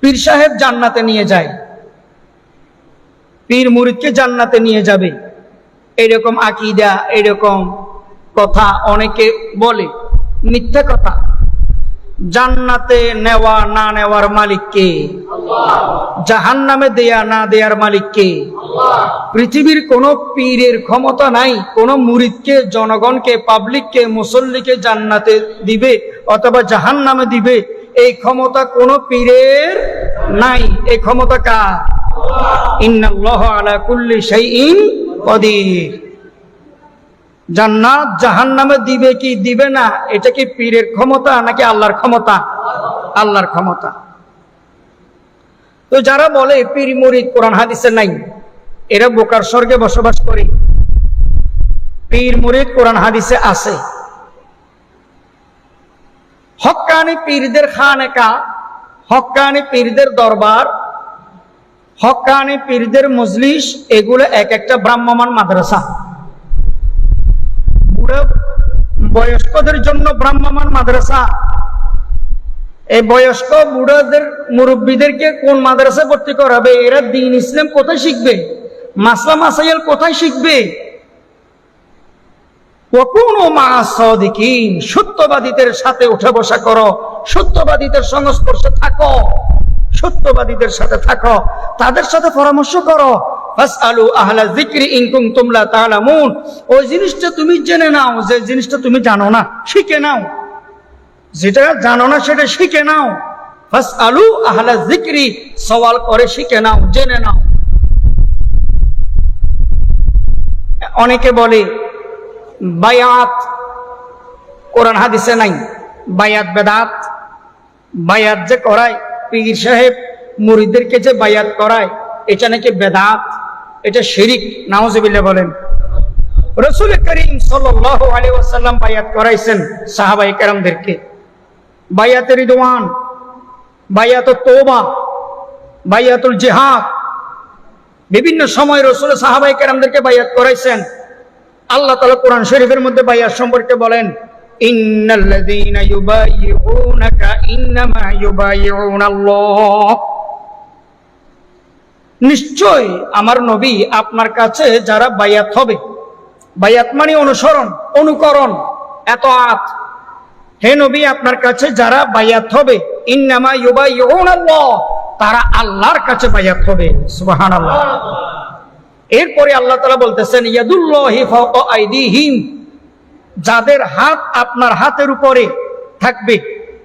পীর সাহেব জান্নাতে নিয়ে যায়। পীর মুরিদকে জান্নাতে নিয়ে যাবে। এরকম আকিদা, এরকম কথা অনেকে বলে। মিথ্যা কথা। জান্নাতে নেওয়া, না নেওয়ার মালিক কে? জাহান নামে দেয়া, না দেয়ার মালিক কে? পৃথিবীর কোন পীরের ক্ষমতা নাই, কোন মুরিদকে, জনগণকে পাবলিককে মুসল্লিকে জান্নাতে দিবে অথবা জাহান নামে দিবে। এই ক্ষমতা কোন পীরের নাই। এই ক্ষমতা কার? ইন্নাল্লাহ আলা কুল্লি শাইইন কদির। জান্নাত জাহান নামে দিবে কি দিবে না? এটা কি পীরের ক্ষমতা নাকি আল্লাহর ক্ষমতা? আল্লাহর ক্ষমতা। তো যারা বলে পীর মুরিদ কোরআন হাদিসে নাই, এরা বোকার স্বর্গে বসবাস করে। পীর মুরিদ কোরআন হাদিসে আছে। হক্কানি পীরদের খানেকা হক্কানি পীরদের দরবার হক্কানি পীরদের মজলিস, এগুলো এক একটা ব্রাহ্মমান মাদ্রাসা। বয়স্কদের জন্য ব্রাহ্মমান মাদ্রাসা। এই বয়স্ক বুড়োদের মুরব্বীদেরকে কোন মাদ্রাসা ভর্তি করাবে? এরা দিন ইসলাম কোথায় শিখবে? মাসলা মাসাইল কোথায় শিখবে? সত্যবাদীদের সাথে উঠে বসা করো, সত্যবাদীদের সংস্পর্শে থাকো, সত্যবাদীদের সাথে থাকো, তাদের সাথে পরামর্শ করো। ওই জিনিসটা তুমি জেনে নাও, যে জিনিসটা তুমি জানো না, শিখে নাও। যেটা জানো না সেটা শিখে নাও। ফাসআলু আহলা যিকরি, সওয়াল করে শিখে নাও, জেনে নাও। অনেকে বলে বায়াত, কোরআন হাদিসে নাই। বায়াত বেদাত, বায়াত যে করায়, পীর সাহেব মুরিদদেরকে যে বায়াত করায়, এটা নাকি বেদাত, এটা শিরিক, নাউজুবিল্লাহ বলেন। রসুল করিম সাল্লাল্লাহু আলাইহি ওয়াসাল্লাম বায়াত করাইছেন সাহাবায়ে কেরামদেরকে। বায়াতে রিদওয়ান বায়াত তওবা, বায়াতুল জিহাদ। বিভিন্ন সময় রসুল সাহাবায়ে কেরামদেরকে বায়াত করাইছেন। আল্লাহ তালা কোরআন শরীফের মধ্যে বাইয়ার সম্পর্কে বলেন নিশ্চয় আমার নবী আপনার কাছে যারা বায়াত হবে, বায়াত মানে অনুসরণ, অনুকরণ এত আত হে নবী, আপনার কাছে যারা বায়াত হবে, ইন্নামা ইউবাইয়ুনাল্লাহ তারা আল্লাহর কাছে বায়াত হবে। সুবহানাল্লাহ। এরপরে আল্লাহ তালা বলতেছেন, ইয়াদুল্লাহি ফাওকা আইদিহিম। যাদের হাত আপনার হাতের উপরে থাকবে,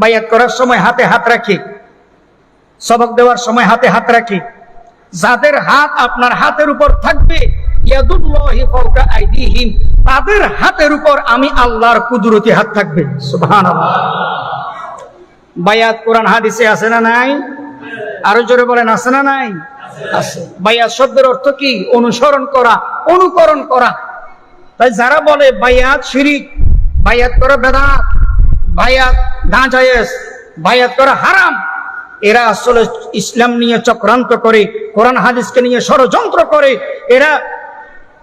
বায়াত করার সময় হাতে হাত রাখি, সবক দেওয়ার সময় হাতে হাত রাখি। যাদের হাত আপনার হাতের উপর থাকবে তাদের হাতের উপর আমি আল্লাহর কুদরতি হাত থাকবে। বায়াত কোরআন হাদিসে আছে না নাই? আরও জোরে বলেন, আছে না নাই? বায়াত শব্দের অর্থ কি? অনুসরণ করা, অনুকরণ করা। তাই যারা বলে বায়াত শিরিক বায়াত করা বেদাত বায়াত বায়াত করা হারাম, এরা আসলে ইসলাম নিয়ে চক্রান্ত করে, কোরআন হাদিসকে নিয়ে ষড়যন্ত্র করে। এরা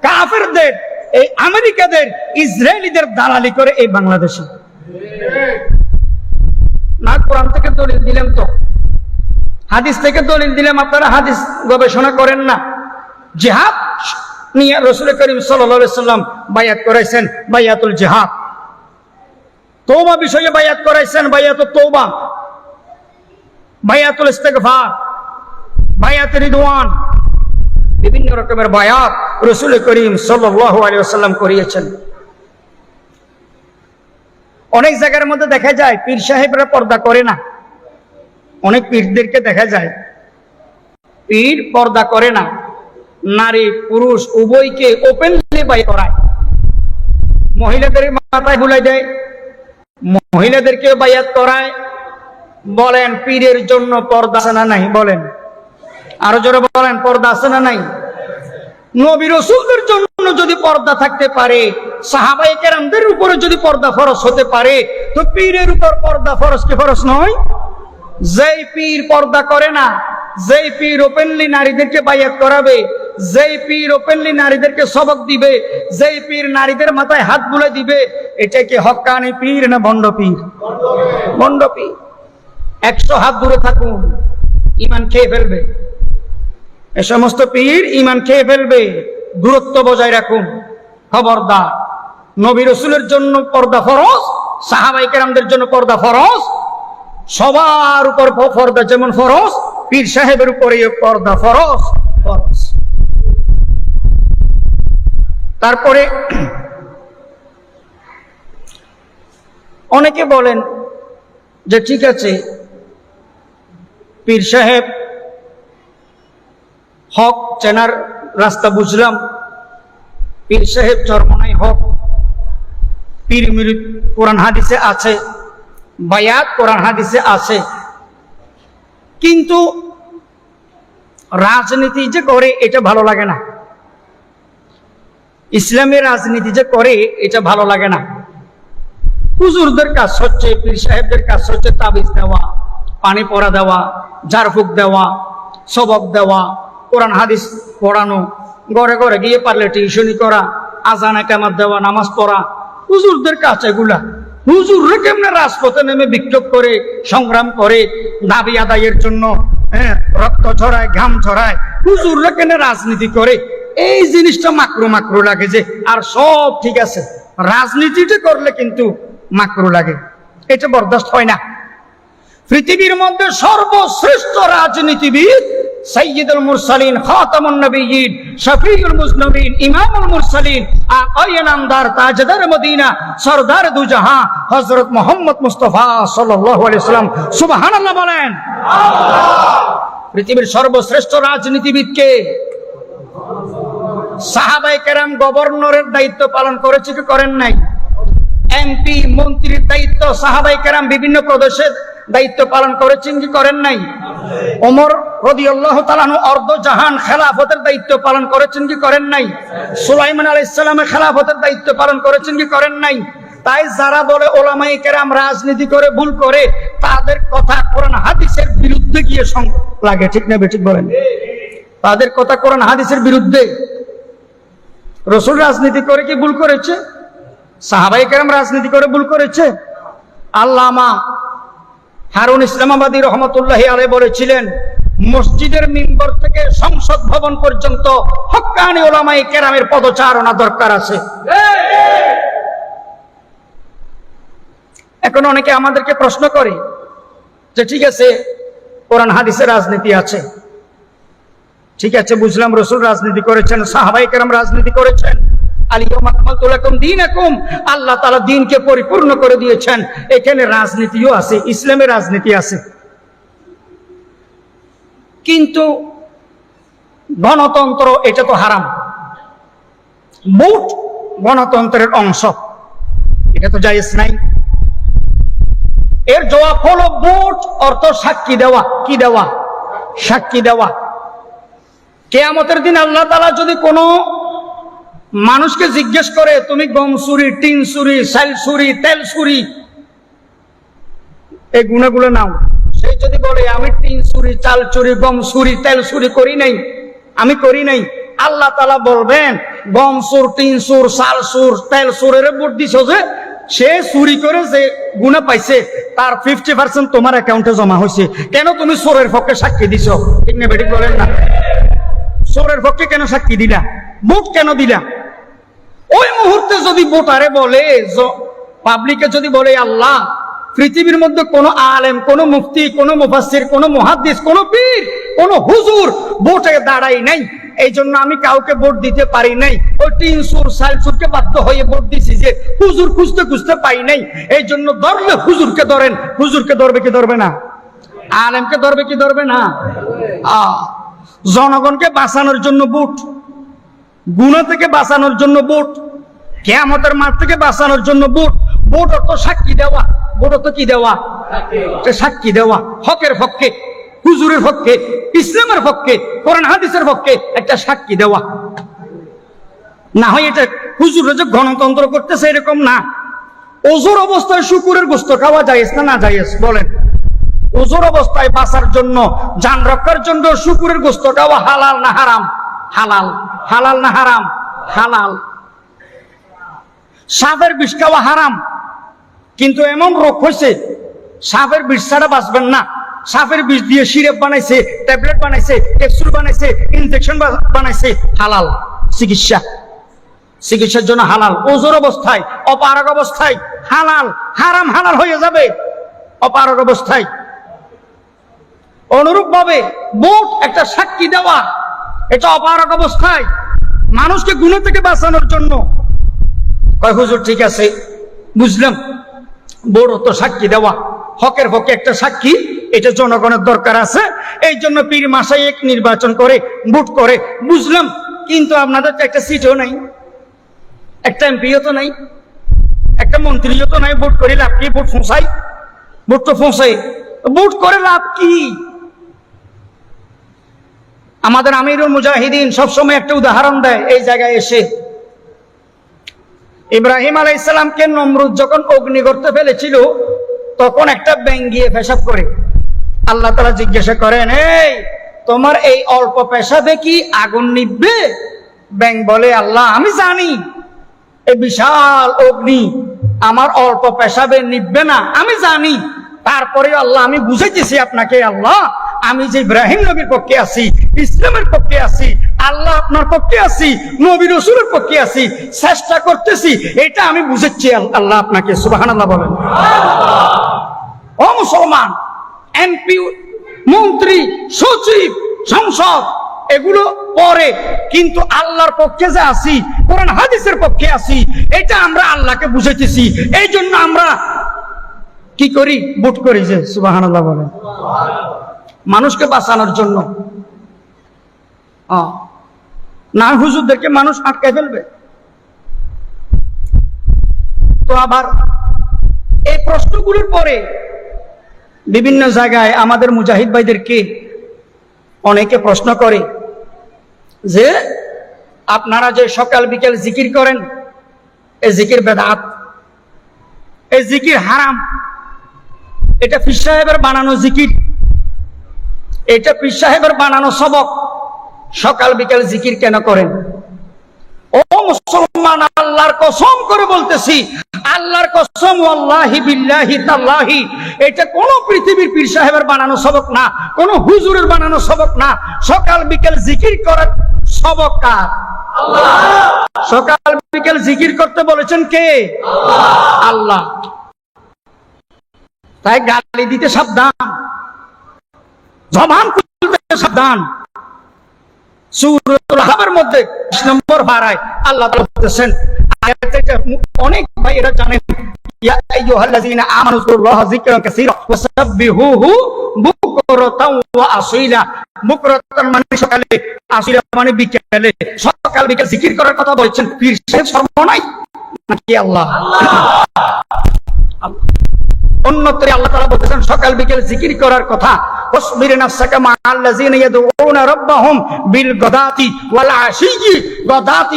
কাফেরদের, এই আমেরিকাদের, ইসরায়েলিদের দালালি করে এই বাংলাদেশে। না, কোরআন থেকে দলিল দিলাম তো। হাদিস থেকে দলিল দিলাম, আপনারা হাদিস গবেষণা করেন না। জেহাদ নিয়ে রসুল করিম সাল্লাম বায়াত করাইছেন, বায়াতুল জেহাদ। তৌবা বিষয়ে বায়াত করাইছেন বায়াতুল তৌবা বায়াতুল ইস্তেগফার, বায়াত রিদওয়ান। বিভিন্ন রকমের বায়াত রসুল করিম আলাইহি করিয়েছেন। অনেক জায়গার মধ্যে দেখা যায়, পীর সাহেবরা পর্দা করে না। অনেক পীরদেরকে দেখা যায়, পীর পর্দা করে না, নারী, পুরুষ, উভয়কে ওপেনলি বাই করায়। মহিলাদের মাথায় বুলাই দেয়, মহিলাদেরকে বায়াত করায়, বলেন পীরের জন্য পর্দা আছে না নাই, বলেন। আরও জোরে বলেন, পর্দা আছে না নাই? নবী রসুলদের জন্য যদি পর্দা থাকতে পারে সাহাবাই কেরামদের উপরে যদি পর্দা ফরস হতে পারে, তো পীরের উপর পর্দা ফরস কি ফরস নয়। যেই পীর পর্দা করে না, যেই পীর ওপেনলি নারীদেরকে বায়াত করাবে, যেই পীর ওপেনলি নারীদেরকে সবক দিবে, যেই পীর নারীদের মাথায় হাত বুলে দিবে, এটা কি হক্কানি পীর না ভণ্ড পীর? ভণ্ড পীর। একশো হাত দূরে থাকুন ইমান খেয়ে ফেলবে। এ সমস্ত পীর ইমান খেয়ে ফেলবে, দূরত্ব বজায় রাখুন। খবরদার, নবী রসুলের জন্য পর্দা ফরজ, সাহাবাই জন্য পর্দা ফরজ সবার উপর পর্দা যেমন ফরজ, পীর সাহেবের উপরে পর্দা ফরজ ফরজ। তারপরে অনেকে বলেন যে ঠিক আছে, পীর সাহেব হক চেনার রাস্তা বুঝলাম, পীর সাহেব চরমনাই হক, পীর মির কোরআন হাদিসে আছে। বায়াত, কোরআন, হাদিসে আছে। কিন্তু রাজনীতি যে করে, এটা ভালো লাগে না। ইসলামের রাজনীতি যে করে, এটা ভালো লাগে না। হুজুরদের কাজ হচ্ছে, পীর সাহেবদের কাজ হচ্ছে তাবিজ দেওয়া, পানি পরা দেওয়া, ঝাড়ফুক দেওয়া, সবক দেওয়া, কোরআন, হাদিস পড়ানো, ঘরে ঘরে গিয়ে পারলে টিউশনি করা, আজানা কামাত দেওয়া, নামাজ পড়া। হুজুরদের কাজ এগুলা। হুজুররা কেমনে রাজপথে নেমে বিক্ষোভ করে, সংগ্রাম করে, দাবি আদায়ের জন্য হ্যাঁ রক্ত ছড়ায়, ঘাম ছড়ায়, হুজুররা কেন রাজনীতি করে? এই জিনিসটা মাকরু মাকরু লাগে যে, আর সব ঠিক আছে। রাজনীতিটা করলে কিন্তু মাকরু লাগে। এটা বরদাস্ত হয় না। পৃথিবীর মধ্যে সর্বশ্রেষ্ঠ রাজনীতিবিদ সৈয়দুল মুরসালিন, খাতামুন নবিয়্যিন শফিউল মুজনবিন, ইমামুল মুরসালিন আকায়ে নামদার তাজদার মদিনা, সরদার দু জাহাঁ হযরত মুহাম্মদ মুস্তাফা সাল্লাম সুবহানাল্লাহ বলেন, পৃথিবীর সর্বশ্রেষ্ঠ রাজনীতিবিদ কে? সাহাবাই কেরাম গভর্নরের দায়িত্ব পালন করেছে কি করেন নাই? এমপি, মন্ত্রীর দায়িত্ব সাহাবাই কেরাম বিভিন্ন প্রদেশের দায়িত্ব পালন করেছেন কি করেন নাই? রাজনীতি করে ভুল করে, তাদের কথা কোরআন হাদিসের বিরুদ্ধে গিয়ে লাগে, ঠিক না বেঠিক বলেন? তাদের কথা কোরআন হাদিসের বিরুদ্ধে। রসুল রাজনীতি করে কি ভুল করেছে? সাহাবাই কেরাম রাজনীতি করে ভুল করেছে? আল্লামা হারুন ইসলামাবাদী রহমতুল্লাহ আলে বলেছিলেন, মসজিদের মিম্বর থেকে সংসদ ভবন পর্যন্ত হক্কানি ওলামাই কেরামের পদচারণা দরকার আছে। এখন অনেকে আমাদেরকে প্রশ্ন করে যে ঠিক আছে, কোরআন হাদিসের রাজনীতি আছে। ঠিক আছে, বুঝলাম রসুল রাজনীতি করেছেন, সাহাবাই কেরাম রাজনীতি করেছেন। আল্লাহ তালা দিনকে পরিপূর্ণ করে দিয়েছেন। এখানে রাজনীতিও আছে ইসলামের রাজনীতি আছে। কিন্তু গণতন্ত্র, এটা তো হারাম। ভোট গণতন্ত্রের অংশ, এটা তো জায়েজ নাই। এর জবাব হলো ভোট অর্থ সাক্ষী দেওয়া। কি দেওয়া? সাক্ষী দেওয়া। কেয়ামতের দিন আল্লাহ তালা যদি কোনো মানুষকে জিজ্ঞেস করে, তুমি গম সুরি টিন সুরি সাইল সুরি তেল সুরি এই গুণাগুলো নাও। সে যদি বলে, আমি টিন সুরি চাল চুরি গম সুরি তেল সুরি করি নাই, আমি করি নাই। আল্লাহ তালা বলবেন, গম সুর টিন সুর সাল সুর তেল সুরের ভোট দিছ যে, সে চুরি করে যে গুণা পাইছে, তার ফিফটি পার্সেন্ট তোমার অ্যাকাউন্টে জমা হয়েছে কেন তুমি সোরের পক্ষে সাক্ষী দিছ? ঠিক না বেটি বলেন না। সোরের পক্ষে কেন সাক্ষী দিলা? ভোট কেন দিলা? ওই মুহূর্তে যদি ভোটারে বলে পাবলিকে যদি বলে, আল্লাহ, পৃথিবীর মধ্যে কোন আলেম, কোন মুফতি, কোন মুফাসির কোন মহাদিস কোন পীর, কোন হুজুর ভোটে দাঁড়াই নাই। এই জন্য আমি কাউকে ভোট দিতে পারি নাই। ওই তিন সুর সাল সুরকে বাধ্য হয়ে ভোট দিছি যে, হুজুর খুঁজতে খুঁজতে পাই নাই। এই জন্য ধরলে হুজুরকে ধরেন। হুজুরকে ধরবে কি ধরবে না? আলেমকে ধরবে কি ধরবে না? জনগণকে বাঁচানোর জন্য ভোট। গুণা থেকে বাঁচানোর জন্য ভোট কেয়ামতের মাঠ থেকে বাঁচানোর জন্য ভোট। ভোট অর্থ সাক্ষী দেওয়া ভোট অর্থ কি দেওয়া? সাক্ষী দেওয়া। হকের পক্ষে হুজুরের পক্ষে ইসলামের পক্ষে কোরআন হাদিসের পক্ষে একটা সাক্ষী দেওয়া। না হয় এটা হুজুর যে গণতন্ত্র করতেছে এরকম না। ওজোর অবস্থায় শুকুরের গোস্ত খাওয়া যায় না না যায় বলেন। ওজোর অবস্থায় বাঁচার জন্য যান রক্ষার জন্য শুকুরের গোস্ত খাওয়া হালাল না হারাম? হালাল। হালাল না হারাম? হালাল। সাপের বিষ খাওয়া হারাম। কিন্তু এমন রোগ হয়েছে সাপের বিষ ছাড়া বাঁচবেন না। সাপের বিষ দিয়ে সিরাপ বানাইছে, ট্যাবলেট বানাইছে, ক্যাপসুল বানাইছে, ইনজেকশন বানাইছে। হালাল। চিকিৎসা। চিকিৎসার জন্য হালাল। ওজোর অবস্থায় অপারক অবস্থায়। হালাল। হারাম হালাল হয়ে যাবে। অপারক অবস্থায়। অনুরূপ ভাবে বোট একটা সাক্ষী দেওয়া এটা অপারক অবস্থায় মানুষকে গুণ থেকে বাঁচানোর জন্য। কয়, হুজুর, ঠিক আছে, বুঝলাম। বড় তো সাক্ষী দেওয়া। হকের পক্ষে একটা সাক্ষী, এটা জনগণের দরকার আছে। এই জন্য পীর মাসাই এক নির্বাচন করে, ভোট করে, বুঝলাম। কিন্তু আপনাদের একটা সিটও নাই, একটা এমপিও তো নাই, একটা মন্ত্রীও তো নাই। ভোট করে লাভ কি? ভোট ফোঁসাই। ভোট তো ফোঁসাই। ভোট করে লাভ কি? আমাদের আমিরুল মুজাহিদিন সবসময় একটা উদাহরণ দেয়, এই জায়গায় এসে। ইব্রাহিম আলাই ইসলামকে নমরুদ যখন অগ্নি করতে ফেলেছিল, তখন একটা ব্যাং গিয়ে পেশাব করে। আল্লাহ তারা জিজ্ঞাসা করেন, এই, তোমার এই অল্প পেশাবে কি আগুন নিববে ব্যাং বলে, আল্লাহ, আমি জানি। এই বিশাল অগ্নি আমার অল্প পেশাবে নিববে না, আমি জানি। তারপরে আল্লাহ, আমি বুঝাইতেছি আপনাকে, আল্লাহ আমি যে ইব্রাহিম নবীর পক্ষে আছি, ইসলামের পক্ষে আছি, আল্লাহ আপনার পক্ষে আছি, নবী রসুলের পক্ষে আছি, চেষ্টা করতেছি, এটা আমি বুঝেছি আল্লাহ আপনাকে সুবাহান আল্লাহ বলেন। ও মুসলমান, এমপি, মন্ত্রী, সচিব, সংসদ, এগুলো পরে, কিন্তু আল্লাহর পক্ষে যে আছি, কোরআন হাদিসের পক্ষে আছি, এটা আমরা আল্লাহকে বুঝাইতেছি। এই জন্য আমরা কি করি? বুট করি যে সুবাহান আল্লাহ বলেন। মানুষকে বাঁচানোর জন্য। না হুজুরদেরকে মানুষ আটকায় ফেলবে। তো আবার এই প্রশ্নগুলোর পরে বিভিন্ন জায়গায় আমাদের মুজাহিদ ভাইদেরকে অনেকে প্রশ্ন করে যে, আপনারা যে সকাল, বিকেল জিকির করেন, এই জিকির বেদাত, এই জিকির হারাম, এটা ফির সাহেবের বানানো জিকির। এটা পীর সাহেবের বানানো সবক। সকাল বিকেল জিকির কেন করেন? ও মুসলমান আল্লাহর কসম করে বলতেছি আল্লাহর কসম আল্লাহি বিল্লাহি তাল্লাহি এটা কোন পৃথিবীর পীর সাহেবের বানানো সবক না কোন হুজুরের বানানো সবক না। সকাল বিকেল জিকির করার সবক কার? সকাল বিকেল জিকির করতে বলেছেন কে? আল্লাহ! তাই গালি দিতে সাবধান। জবান সাবধান। সূরাতুল মধ্যে 20 নম্বর পারায় আল্লাহ বলতেছেন, আয়াতে অনেক ভাই এরা জানেন মানে মানে বিকেলে। সকাল বিকেল জিকির করার কথা বলছেন, পীর সাহেব সর্বনাই। নাকি আল্লাহ? অন্যত্রে আল্লাহ তাআলা বলতেছেন, সকাল বিকেল জিকির করার কথা।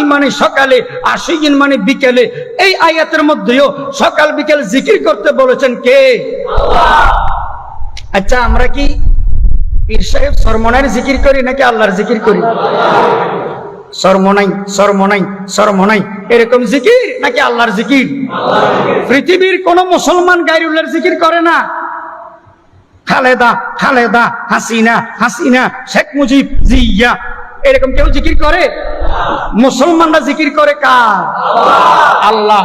মানে মানে বিকেলে। এই আয়াতের মধ্যেও সকাল বিকেল জিকির করতে বলেছেন কে? আচ্ছা আমরা কি পীর জিকির করি নাকি আল্লাহর জিকির করি? সরমনাই শর্ম নাই এরকম জিকির নাকি আল্লাহর জিকির? পৃথিবীর কোন মুসলমান গাইরুল্লাহর জিকির করে না। খালেদা খালেদা, হাসিনা হাসিনা, শেখ মুজিব, জিয়া। এরকম কেউ জিকির করে? মুসলমানরা জিকির করে কার? আল্লাহ।